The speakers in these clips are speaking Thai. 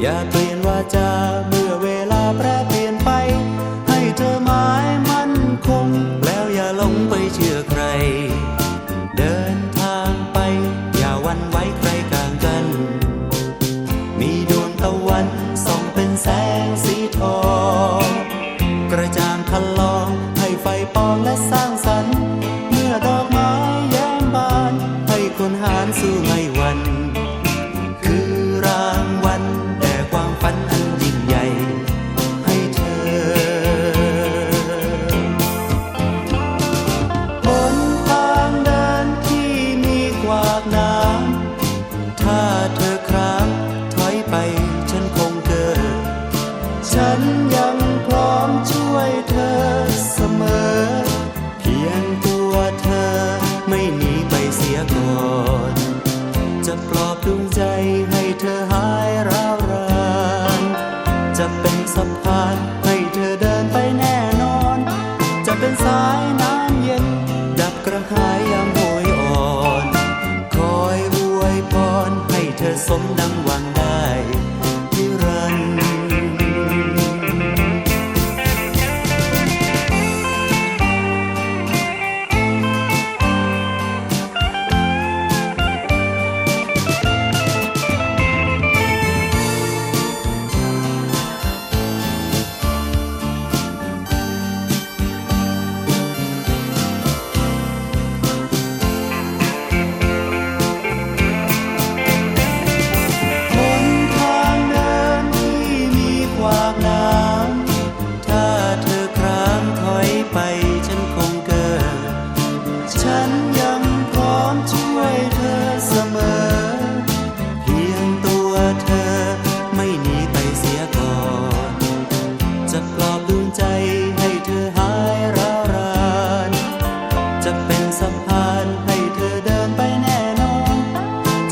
อย่าเปลี่ยนวาจาเมื่อเวลาแปรเปลี่ยนไป ให้เธอหมายมั่นคง แล้วอย่าหลงไปเชื่อใคร เดินทางไป อย่าวันไว้ใครกลางกัน มีดวงตะวันส่องเป็นแสงสีทอง กระจ่างคันลองให้ไฟปองและสร้างสรรค์ เมื่อดอกไม้แย้มบาน ให้คนหารสู้ไม่วัน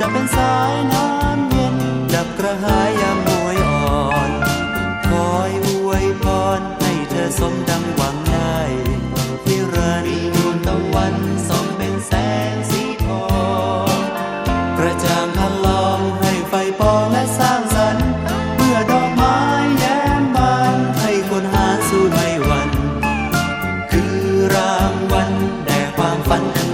จะเป็นสายน้ำเย็น ดับกระหายยามหวยอ่อน คอยอวยพรให้เธอสมดังหวังได้นิรันดร์ดวงตะวันสองเป็นแสงสีทองกระจ่างพันลองให้ไฟปองและสร้างสรรค์เมื่อดอกไม้แย้มบานให้คนหาสู้ไม่วัน คือรางวัลแด่ความฝันอัน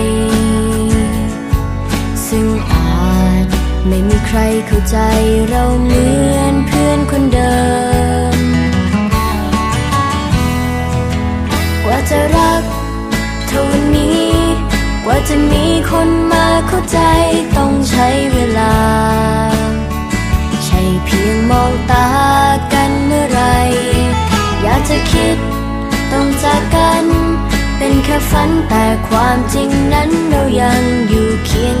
ไม่มีใครเข้าใจเราเหมือนเพื่อนคนเดิม กว่าจะรักเท่านี้ กว่าจะมีคนมาเข้าใจต้องใช้เวลา ใช่เพียงมองตากันเมื่อไร อยากจะคิดต้องจากกัน เป็นแค่ฝันแต่ความจริงนั้นเรายังอยู่เคียง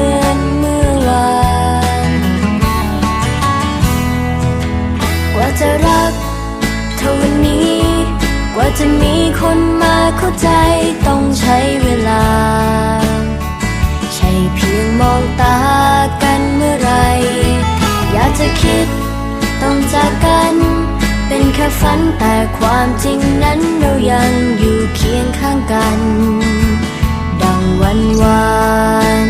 วานกว่าจะรักเท่านนี้ กว่าจะมีคนมาเข้าใจต้องใช้เวลา ใช่เพียงมองตากันเมื่อไรอยากจะคิดต้องจากกัน เป็นแค่ฝันแต่ความจริงนั้นเรายังอยู่เคียงข้างกัน ดังวันวาน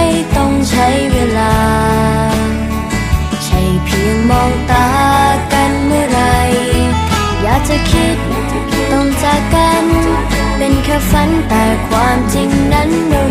เป็นแค่ฝันแต่ความจริงนั้นเรา